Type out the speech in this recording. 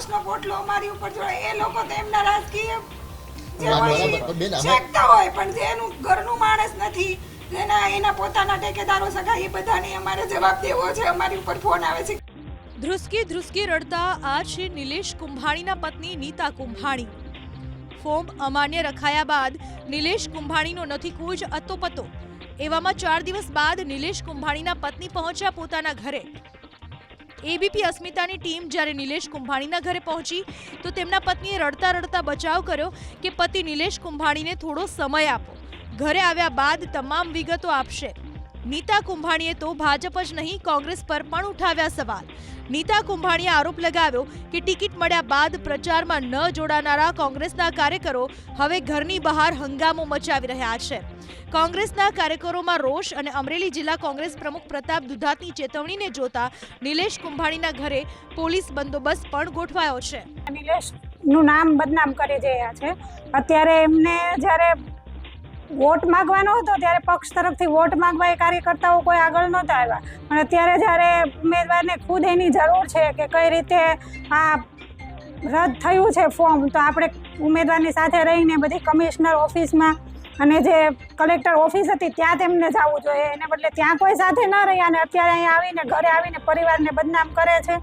છાશનો પોટલો અમારી ઉપર જોડે એ લોકો તો એમના રાજકીય જે હોય શેકતા પણ જેનું ઘરનું માણસ નથી જેના એના પોતાના ટેકેદારો સગા એ બધાને અમારે જવાબ દેવો છે અમારી ઉપર ફોન આવે છે. ધ્રુસકી ધ્રુસકી રડતા આ છે નિલેશ કુંભાણીના પત્ની નીતા કુંભાણી. ફોર્મ અમાન્ય રખાયા બાદ નિલેશ કુંભાણીનો નથી કોઈ જ અતોપતો. એવામાં ચાર દિવસ બાદ નિલેશ કુંભાણીના પત્ની પહોંચ્યા પોતાના ઘરે. એબીપી અસ્મિતાની ટીમ જ્યારે નિલેશ કુંભાણીના ઘરે પહોંચી, તો તેમના પત્નીએ રડતા રડતા બચાવ કર્યો કે પતિ નિલેશ કુંભાણીને થોડો સમય આપો. ઘરે આવ્યા બાદ તમામ વિગતો આપશે. નીતા કુંભાણીએ તો ભાજપ જ નહીં, કોંગ્રેસ પર પણ ઉઠાવ્યા સવાલ. નીતા કુંભાણીએ આરોપ લગાવ્યો કે ટિકિટ મળ્યા બાદ પ્રચારમાં ન જોડાનારા કોંગ્રેસના કાર્યકરો હવે ઘરની બહાર હંગામો મચાવી રહ્યા છે. કોંગ્રેસના કાર્યકરોમાં રોષ અને અમરેલી જિલ્લા કોંગ્રેસ પ્રમુખ પ્રતાપ દુધાતની ચેતવણીને જોતા નિલેશ કુંભાણીના ઘરે પોલીસ બંદોબસ્ત પણ ગોઠવાયો છે. નિલેશનું નામ બદનામ કરી રહ્યા છે. અત્યારે એમને જ્યારે વોટ માંગવાનો હતો ત્યારે પક્ષ તરફથી વોટ માંગવા એ કાર્યકર્તાઓ કોઈ આગળ નહોતા આવ્યા. પણ અત્યારે જ્યારે ઉમેદવારને ખુદ એની જરૂર છે કે કઈ રીતે આ રદ થયું છે ફોર્મ, તો આપણે ઉમેદવારની સાથે રહીને બધી કમિશનર ઓફિસમાં અને જે કલેક્ટર ઓફિસ હતી ત્યાં તેમને જવું જોઈએ. એને બદલે ત્યાં કોઈ સાથે ન રહ્યા અને અત્યારે અહીંયા આવીને ઘરે આવીને પરિવારને બદનામ કરે છે.